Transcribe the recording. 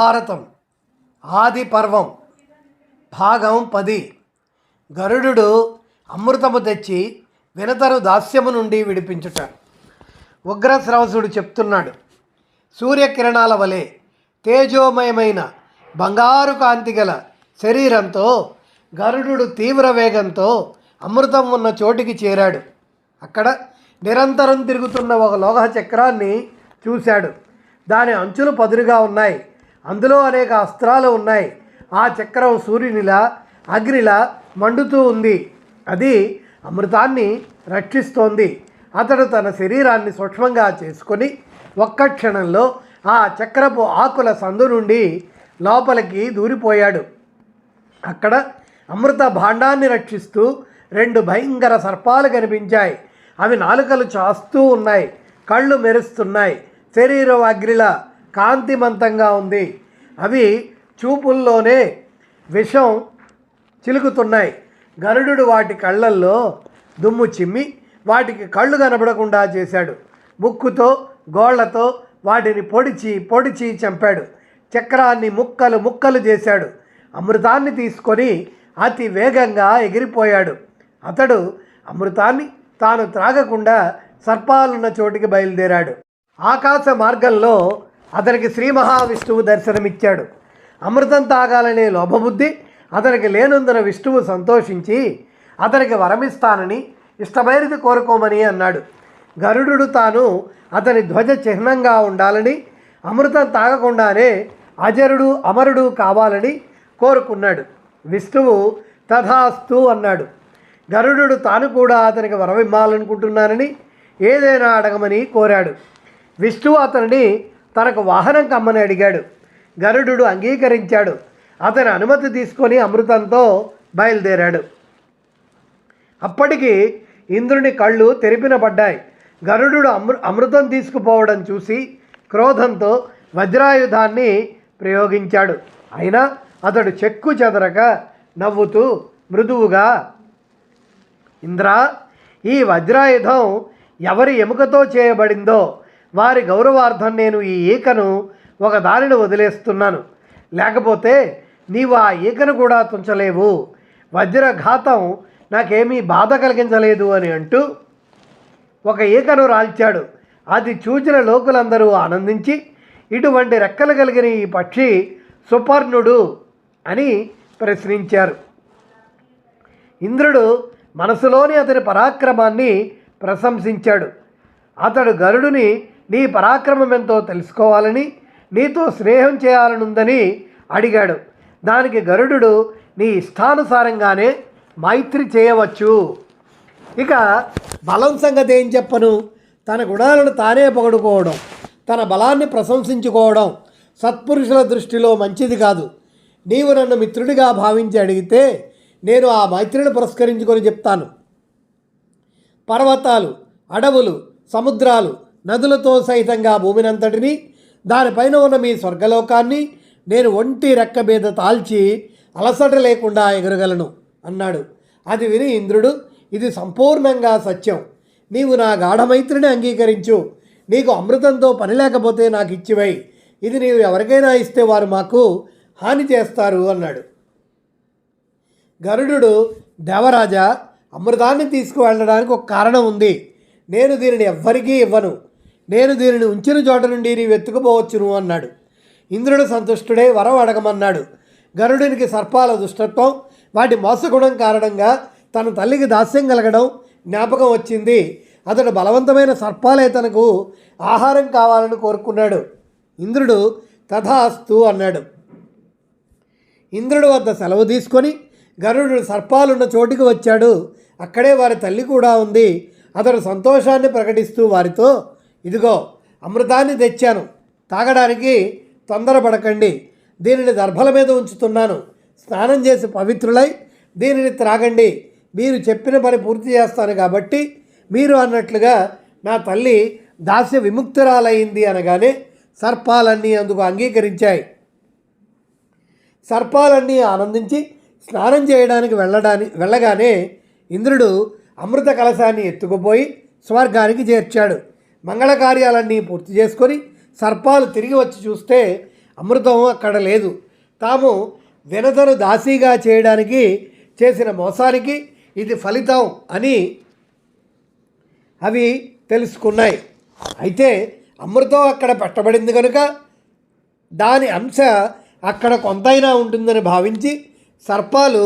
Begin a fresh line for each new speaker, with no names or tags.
మహాభారతం ఆది పర్వం భాగం పది. గరుడు అమృతము తెచ్చి వినతరు దాస్యము నుండి విడిపించుట. ఉగ్రశ్రవసుడు చెప్తున్నాడు సూర్యకిరణాల వలె తేజోమయమైన బంగారు కాంతి గల శరీరంతో గరుడు తీవ్ర వేగంతో అమృతం ఉన్న చోటికి చేరాడు. అక్కడ నిరంతరం తిరుగుతున్న ఒక లోహ చక్రాన్ని చూశాడు. దాని అంచులు పదునుగా ఉన్నాయి. అందులో అనేక అస్త్రాలు ఉన్నాయి. ఆ చక్రం సూర్యునిలా అగ్నిలా మండుతూ ఉంది. అది అమృతాన్ని రక్షిస్తోంది. అతడు తన శరీరాన్ని సూక్ష్మంగా చేసుకొని ఒక్క క్షణంలో ఆ చక్రపు ఆకుల సందు నుండి లోపలికి దూరిపోయాడు. అక్కడ అమృత భాండాన్ని రక్షిస్తూ రెండు భయంకర సర్పాలు కనిపించాయి. అవి నాలుకలు చాస్తూ ఉన్నాయి. కళ్ళు మెరుస్తున్నాయి. శరీరం అగ్నిలా కాంతిమంతంగా ఉంది. అవి చూపుల్లోనే విషం చిలుకుతున్నాయి. గరుడు వాటి కళ్ళల్లో దుమ్ము చిమ్మి వాటికి కళ్ళు కనబడకుండా చేశాడు. ముక్కుతో గోళ్ళతో వాటిని పొడిచి పొడిచి చంపాడు. చక్రాన్ని ముక్కలు ముక్కలు చేశాడు. అమృతాన్ని తీసుకొని అతి వేగంగా ఎగిరిపోయాడు. అతడు అమృతాన్ని తాను త్రాగకుండా సర్పాలున్న చోటికి బయలుదేరాడు. ఆకాశ మార్గంలో అతనికి శ్రీ మహావిష్ణువు దర్శనమిచ్చాడు. అమృతం తాగాలనే లోభబుద్ధి అతనికి లేనందున విష్ణువు సంతోషించి అతనికి వరమిస్తానని ఇష్టమైనది కోరుకోమని అన్నాడు. గరుడు తాను అతని ధ్వజ చిహ్నంగా ఉండాలని అమృతం తాగకుండానే అజరుడు అమరుడు కావాలని కోరుకున్నాడు. విష్ణువు తథాస్తు అన్నాడు. గరుడు తాను కూడా అతనికి వరమిమ్మాలనుకుంటున్నానని ఏదైనా అడగమని కోరాడు. విష్ణువు అతనిని తనకు వాహనం కమ్మని అడిగాడు. గరుడు అంగీకరించాడు. అతని అనుమతి తీసుకొని అమృతంతో బయలుదేరాడు. అప్పటికి ఇంద్రుని కళ్ళు తెరిపిన పడ్డాయి. గరుడు అమృ అమృతం తీసుకుపోవడం చూసి క్రోధంతో వజ్రాయుధాన్ని ప్రయోగించాడు. అయినా అతడు చెక్కు చెదరక నవ్వుతూ మృదువుగా ఇంద్ర ఈ వజ్రాయుధం ఎవరి ఎముకతో చేయబడిందో వారి గౌరవార్థం నేను ఈ ఈకను ఒక దానిని వదిలేస్తున్నాను. లేకపోతే నీవు ఆ ఈకను కూడా తుంచలేవు. వజ్రఘాతం నాకేమీ బాధ కలిగించలేదు అని అంటూ ఒక ఈకను రాల్చాడు. అది చూచిన లోకులందరూ ఆనందించి ఇటువంటి రెక్కలు కలిగిన ఈ పక్షి సుపర్ణుడు అని ప్రశ్నించారు. ఇంద్రుడు మనసులోని అతని పరాక్రమాన్ని ప్రశంసించాడు. అతడు గరుడుని నీ పరాక్రమం ఎంతో తెలుసుకోవాలని నీతో స్నేహం చేయాలనుందని అడిగాడు. దానికి గరుడు నీ ఇష్టానుసారంగానే మైత్రి చేయవచ్చు. ఇక బలం సంగతి ఏం చెప్పను? తన గుణాలను తానే పొగడుకోవడం తన బలాన్ని ప్రశంసించుకోవడం సత్పురుషుల దృష్టిలో మంచిది కాదు. నీవు నన్ను మిత్రుడిగా భావించి అడిగితే నేను ఆ మైత్రిని పురస్కరించుకొని చెప్తాను. పర్వతాలు అడవులు సముద్రాలు నదులతో సహితంగా భూమినంతటిని దానిపైన ఉన్న మీ స్వర్గలోకాన్ని నేను ఒంటి రెక్క మీద తాల్చి అలసట లేకుండా ఎగరగలను అన్నాడు. అది విని ఇంద్రుడు ఇది సంపూర్ణంగా సత్యం. నీవు నా గాఢమైత్రిని అంగీకరించు. నీకు అమృతంతో పని లేకపోతే నాకు ఇచ్చివై ఇది నీవు ఎవరికైనా ఇస్తే వారు మాకు హాని చేస్తారు అన్నాడు. గరుడు దేవరాజా అమృతాన్ని తీసుకువెళ్ళడానికి ఒక కారణం ఉంది. నేను దీనిని ఎవ్వరికీ ఇవ్వను. నేను దీనిని ఉంచిన చోట నుండి నీ వెతుకుపోవచ్చును అన్నాడు. ఇంద్రుడు సంతుష్టుడే వరం అడగమన్నాడు. గరుడునికి సర్పాల దుష్టత్వం వాటి మోసగుణం కారణంగా తన తల్లికి దాస్యం కలగడం జ్ఞాపకం వచ్చింది. అతడు బలవంతమైన సర్పాలే తనకు ఆహారం కావాలని కోరుకున్నాడు. ఇంద్రుడు తథాస్తు అన్నాడు. ఇంద్రుడు వద్ద సెలవు తీసుకొని గరుడు సర్పాలున్న చోటికి వచ్చాడు. అక్కడే వారి తల్లి కూడా ఉంది. అతడు సంతోషాన్ని ప్రకటిస్తూ వారితో ఇదిగో అమృతాన్ని తెచ్చాను. తాగడానికి తొందరపడకండి. దీనిని దర్భల మీద ఉంచుతున్నాను. స్నానం చేసి పవిత్రులై దీనిని త్రాగండి. మీరు చెప్పిన పని పూర్తి చేస్తాను కాబట్టి మీరు అన్నట్లుగా నా తల్లి దాస్య విముక్తురాలయ్యింది అనగానే సర్పాలన్నీ అందుకు అంగీకరించాయి. సర్పాలన్నీ ఆనందించి స్నానం చేయడానికి వెళ్ళడానికి వెళ్ళగానే ఇంద్రుడు అమృత కలశాన్ని ఎత్తుకుపోయి స్వర్గానికి చేర్చాడు. మంగళ కార్యాలన్నీ పూర్తి చేసుకొని సర్పాలు తిరిగి వచ్చి చూస్తే అమృతం అక్కడ లేదు. తాము వినతను దాసీగా చేయడానికి చేసిన మోసానికి ఇది ఫలితం అని అవి తెలుసుకున్నాయి. అయితే అమృతం అక్కడ పెట్టబడింది కనుక దాని అంశ అక్కడ కొంతైనా ఉంటుందని భావించి సర్పాలు